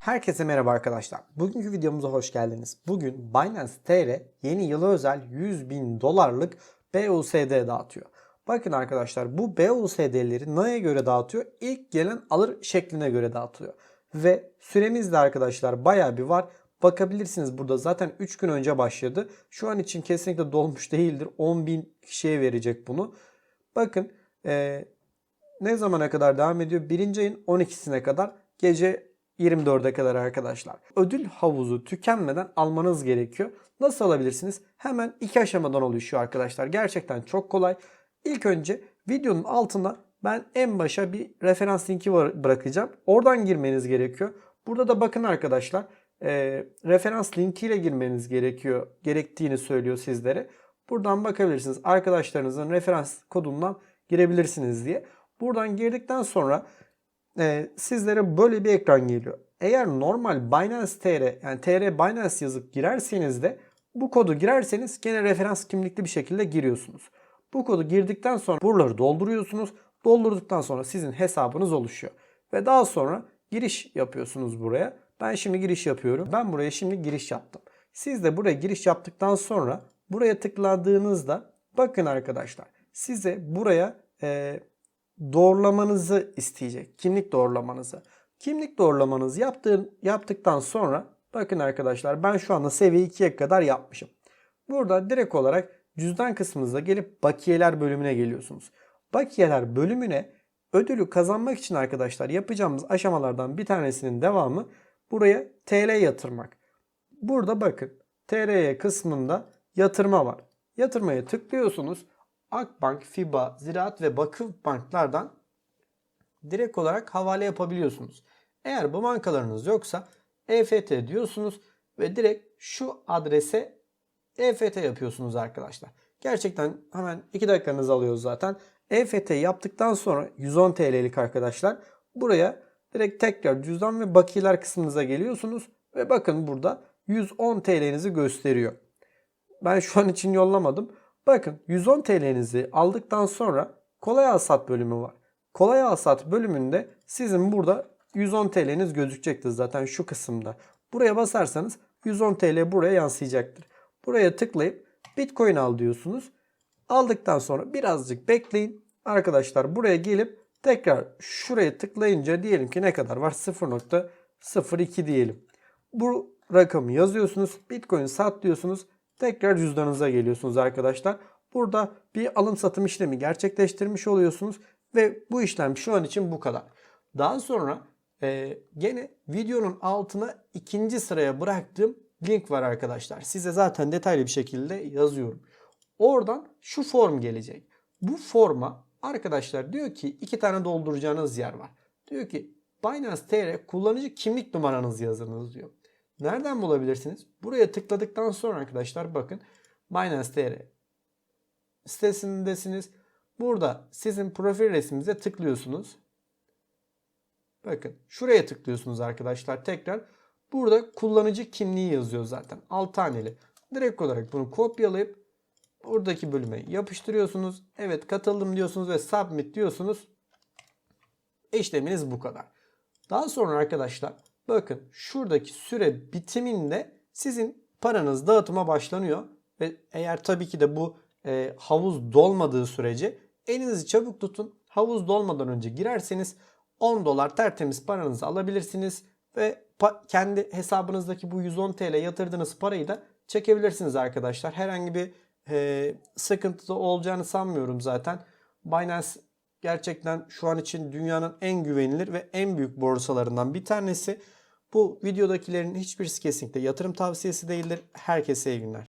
Herkese merhaba arkadaşlar. Bugünkü videomuza hoş geldiniz. Bugün Binance TR yeni yıla özel 100 bin dolarlık BUSD dağıtıyor. Bakın arkadaşlar bu BUSD'leri neye göre dağıtıyor? İlk gelen alır şekline göre dağıtıyor. Ve süremiz de arkadaşlar baya bir var. Bakabilirsiniz burada zaten 3 gün önce başladı. Şu an için kesinlikle dolmuş değildir. 10 bin kişiye verecek bunu. Bakın eee ne zamana kadar devam ediyor? Birinci ayın 12'sine kadar gece 24'e kadar arkadaşlar. Ödül havuzu tükenmeden almanız gerekiyor. Nasıl alabilirsiniz? Hemen iki aşamadan oluşuyor arkadaşlar. Gerçekten çok kolay. İlk önce videonun altına ben en başa bir referans linki bırakacağım. Oradan girmeniz gerekiyor. Burada da bakın arkadaşlar e, referans linkiyle girmeniz gerekiyor. Gerektiğini söylüyor sizlere. Buradan bakabilirsiniz. Arkadaşlarınızın referans kodundan girebilirsiniz diye. Buradan girdikten sonra e, sizlere böyle bir ekran geliyor. Eğer normal Binance TR yani TR Binance yazıp girerseniz de bu kodu girerseniz gene referans kimlikli bir şekilde giriyorsunuz. Bu kodu girdikten sonra buraları dolduruyorsunuz. Doldurduktan sonra sizin hesabınız oluşuyor. Ve daha sonra giriş yapıyorsunuz buraya. Ben şimdi giriş yapıyorum. Ben buraya şimdi giriş yaptım. Siz de buraya giriş yaptıktan sonra buraya tıkladığınızda bakın arkadaşlar size buraya e, doğrulamanızı isteyecek. Kimlik doğrulamanızı. Kimlik doğrulamanızı yaptığın, yaptıktan sonra bakın arkadaşlar ben şu anda seviye 2'ye kadar yapmışım. Burada direkt olarak cüzdan kısmınıza gelip bakiyeler bölümüne geliyorsunuz. Bakiyeler bölümüne ödülü kazanmak için arkadaşlar yapacağımız aşamalardan bir tanesinin devamı buraya TL yatırmak. Burada bakın TRY kısmında yatırma var. Yatırmaya tıklıyorsunuz. Akbank, FIBA, Ziraat ve Vakıf banklardan direkt olarak havale yapabiliyorsunuz. Eğer bu bankalarınız yoksa EFT diyorsunuz ve direkt şu adrese EFT yapıyorsunuz arkadaşlar. Gerçekten hemen 2 dakikanızı alıyor zaten. EFT yaptıktan sonra 110 TL'lik arkadaşlar buraya direkt tekrar cüzdan ve bakiyeler kısmınıza geliyorsunuz ve bakın burada 110 TL'nizi gösteriyor. Ben şu an için yollamadım. Bakın 110 TL'nizi aldıktan sonra kolay alsat bölümü var. Kolay alsat bölümünde sizin burada 110 TL'niz gözükecektir zaten şu kısımda. Buraya basarsanız 110 TL buraya yansıyacaktır. Buraya tıklayıp Bitcoin al diyorsunuz. Aldıktan sonra birazcık bekleyin. Arkadaşlar buraya gelip tekrar şuraya tıklayınca diyelim ki ne kadar var? 0.02 diyelim. Bu rakamı yazıyorsunuz. Bitcoin sat diyorsunuz. Tekrar cüzdanınıza geliyorsunuz arkadaşlar. Burada bir alım satım işlemi gerçekleştirmiş oluyorsunuz. Ve bu işlem şu an için bu kadar. Daha sonra e, gene videonun altına ikinci sıraya bıraktığım link var arkadaşlar. Size zaten detaylı bir şekilde yazıyorum. Oradan şu form gelecek. Bu forma arkadaşlar diyor ki iki tane dolduracağınız yer var. Diyor ki Binance TR kullanıcı kimlik numaranızı yazınız diyor. Nereden bulabilirsiniz? Buraya tıkladıktan sonra arkadaşlar bakın Binance TR sitesindesiniz. Burada sizin profil resminize tıklıyorsunuz. Bakın şuraya tıklıyorsunuz arkadaşlar tekrar. Burada kullanıcı kimliği yazıyor zaten. 6 taneli. Direkt olarak bunu kopyalayıp buradaki bölüme yapıştırıyorsunuz. Evet katıldım diyorsunuz ve submit diyorsunuz. İşleminiz bu kadar. Daha sonra arkadaşlar bakın şuradaki süre bitiminde sizin paranız dağıtıma başlanıyor. Ve eğer tabii ki de bu e, havuz dolmadığı sürece elinizi çabuk tutun. Havuz dolmadan önce girerseniz 10 dolar tertemiz paranızı alabilirsiniz. Ve kendi hesabınızdaki bu 110 TL yatırdığınız parayı da çekebilirsiniz arkadaşlar. Herhangi bir e, sıkıntı da olacağını sanmıyorum zaten. Binance gerçekten şu an için dünyanın en güvenilir ve en büyük borsalarından bir tanesi. Bu videodakilerin hiçbirisi kesinlikle yatırım tavsiyesi değildir. Herkese iyi günler.